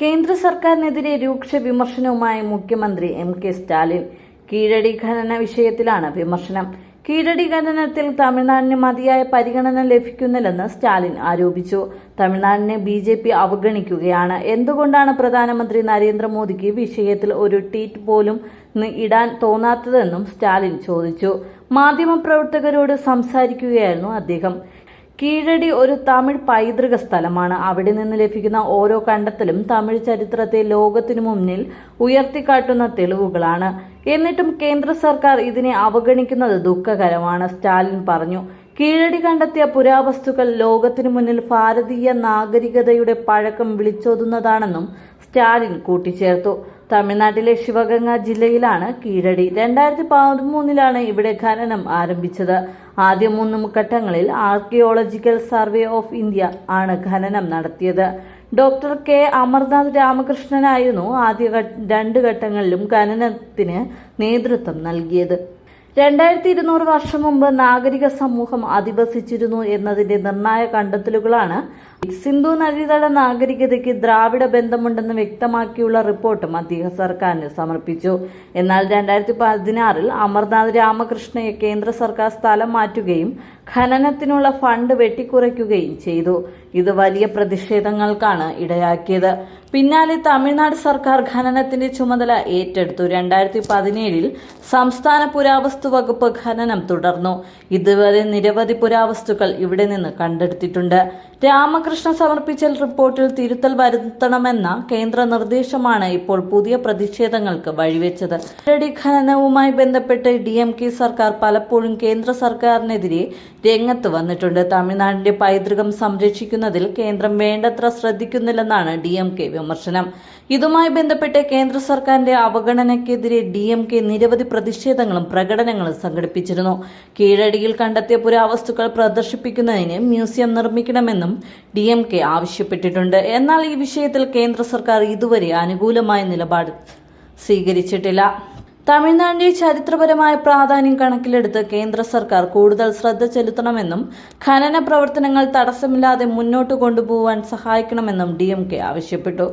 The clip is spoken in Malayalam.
കേന്ദ്ര സർക്കാരിനെതിരെ രൂക്ഷ വിമർശനവുമായി മുഖ്യമന്ത്രി എം കെ സ്റ്റാലിൻ. കീഴടി ഖനന വിഷയത്തിലാണ് വിമർശനം. കീഴടി ഖനനത്തിൽ തമിഴ്നാടിന് മതിയായ പരിഗണന ലഭിക്കുന്നില്ലെന്ന് സ്റ്റാലിൻ ആരോപിച്ചു. തമിഴ്നാടിനെ ബി ജെ പി അവഗണിക്കുകയാണ്. എന്തുകൊണ്ടാണ് പ്രധാനമന്ത്രി നരേന്ദ്രമോദിക്ക് വിഷയത്തിൽ ഒരു ട്വീറ്റ് പോലും ഇടാൻ തോന്നാത്തതെന്നും സ്റ്റാലിൻ ചോദിച്ചു. മാധ്യമപ്രവർത്തകരോട് സംസാരിക്കുകയായിരുന്നു അദ്ദേഹം. കീഴടി ഒരു തമിഴ് പൈതൃക സ്ഥലമാണ്. അവിടെ നിന്ന് ലഭിക്കുന്ന ഓരോ കണ്ടെത്തലും തമിഴ് ചരിത്രത്തെ ലോകത്തിനു മുന്നിൽ ഉയർത്തിക്കാട്ടുന്ന തെളിവുകളാണ്. എന്നിട്ടും കേന്ദ്ര സർക്കാർ ഇതിനെ അവഗണിക്കുന്നത് ദുഃഖകരമാണ് സ്റ്റാലിൻ പറഞ്ഞു. കീഴടി കണ്ടെത്തിയ പുരാവസ്തുക്കൾ ലോകത്തിനു മുന്നിൽ ഭാരതീയ നാഗരികതയുടെ പഴക്കം വിളിച്ചോതുന്നതാണെന്നും സ്റ്റാലിൻ കൂട്ടിച്ചേർത്തു. തമിഴ്നാട്ടിലെ ശിവഗംഗ ജില്ലയിലാണ് കീഴടി. രണ്ടായിരത്തി പതിമൂന്നിലാണ് ഇവിടെ ഖനനം ആരംഭിച്ചത്. ആദ്യ മൂന്ന് ഘട്ടങ്ങളിൽ ആർക്കിയോളജിക്കൽ സർവേ ഓഫ് ഇന്ത്യ ആണ് ഖനനം നടത്തിയത്. Doctor K. അമർനാഥ് രാമകൃഷ്ണനായിരുന്നു ആദ്യ രണ്ട് ഘട്ടങ്ങളിലും ഖനനത്തിന് നേതൃത്വം നൽകിയത്. രണ്ടായിരത്തി ഇരുന്നൂറ് വർഷം മുമ്പ് നാഗരിക സമൂഹം അധിവസിച്ചിരുന്നു എന്നതിന്റെ നിർണായ കണ്ടെത്തലുകളാണ് സിന്ധു നദീതട നാഗരികതയ്ക്ക് ദ്രാവിഡ ബന്ധമുണ്ടെന്ന് വ്യക്തമാക്കിയുള്ള റിപ്പോർട്ടും അദ്ദേഹം സർക്കാരിന് സമർപ്പിച്ചു. എന്നാൽ രണ്ടായിരത്തി പതിനാറിൽ അമർനാഥ് രാമകൃഷ്ണയെ കേന്ദ്ര സർക്കാർ സ്ഥലം മാറ്റുകയും ഖനനത്തിനുള്ള ഫണ്ട് വെട്ടിക്കുറയ്ക്കുകയും ചെയ്തു. ഇത് വലിയ പ്രതിഷേധങ്ങൾക്കാണ് ഇടയാക്കിയത്. പിന്നാലെ തമിഴ്നാട് സർക്കാർ ഖനനത്തിന്റെ ചുമതല ഏറ്റെടുത്തു. രണ്ടായിരത്തി പതിനേഴിൽ സംസ്ഥാന പുരാവസ്തു വകുപ്പ് ഖനനം തുടർന്നു. ഇതുവരെ നിരവധി പുരാവസ്തുക്കൾ ഇവിടെ നിന്ന് കണ്ടെടുത്തിട്ടുണ്ട്. രാമകൃഷ്ണ സമർപ്പിച്ച റിപ്പോർട്ടിൽ തിരുത്തൽ വരുത്തണമെന്ന കേന്ദ്ര നിർദ്ദേശമാണ് ഇപ്പോൾ പുതിയ പ്രതിഷേധങ്ങൾക്ക് വഴിവെച്ചത്. ഇരടി ഖനനവുമായി ബന്ധപ്പെട്ട് ഡി എം കെ സർക്കാർ പലപ്പോഴും കേന്ദ്ര സർക്കാരിനെതിരെ രംഗത്ത് വന്നിട്ടുണ്ട്. തമിഴ്നാടിന്റെ പൈതൃകം സംരക്ഷിക്കുന്നതിൽ കേന്ദ്രം വേണ്ടത്ര ശ്രദ്ധിക്കുന്നില്ലെന്നാണ് ഡി എം കെ വിമർശനം. ഇതുമായി ബന്ധപ്പെട്ട് കേന്ദ്ര സർക്കാരിന്റെ അവഗണനയ്ക്കെതിരെ ഡി എം കെ നിരവധി പ്രതിഷേധങ്ങളും പ്രകടനങ്ങളും സംഘടിപ്പിച്ചിരുന്നു. കീഴടിയിൽ കണ്ടെത്തിയ പുരാവസ്തുക്കൾ പ്രദർശിപ്പിക്കുന്നതിന് മ്യൂസിയം നിർമ്മിക്കണമെന്നും ഡി എം കെ ആവശ്യപ്പെട്ടിട്ടുണ്ട്. എന്നാൽ ഈ വിഷയത്തിൽ കേന്ദ്ര സർക്കാർ ഇതുവരെ അനുകൂലമായ നിലപാട് സ്വീകരിച്ചിട്ടില്ല. തമിഴ്നാടിന്റെ ചരിത്രപരമായ പ്രാധാന്യം കണക്കിലെടുത്ത് കേന്ദ്ര സർക്കാർ കൂടുതൽ ശ്രദ്ധ ചെലുത്തണമെന്നും ഖനന പ്രവർത്തനങ്ങൾ തടസ്സമില്ലാതെ മുന്നോട്ട് കൊണ്ടുപോകാൻ സഹായിക്കണമെന്നും ഡി ആവശ്യപ്പെട്ടു.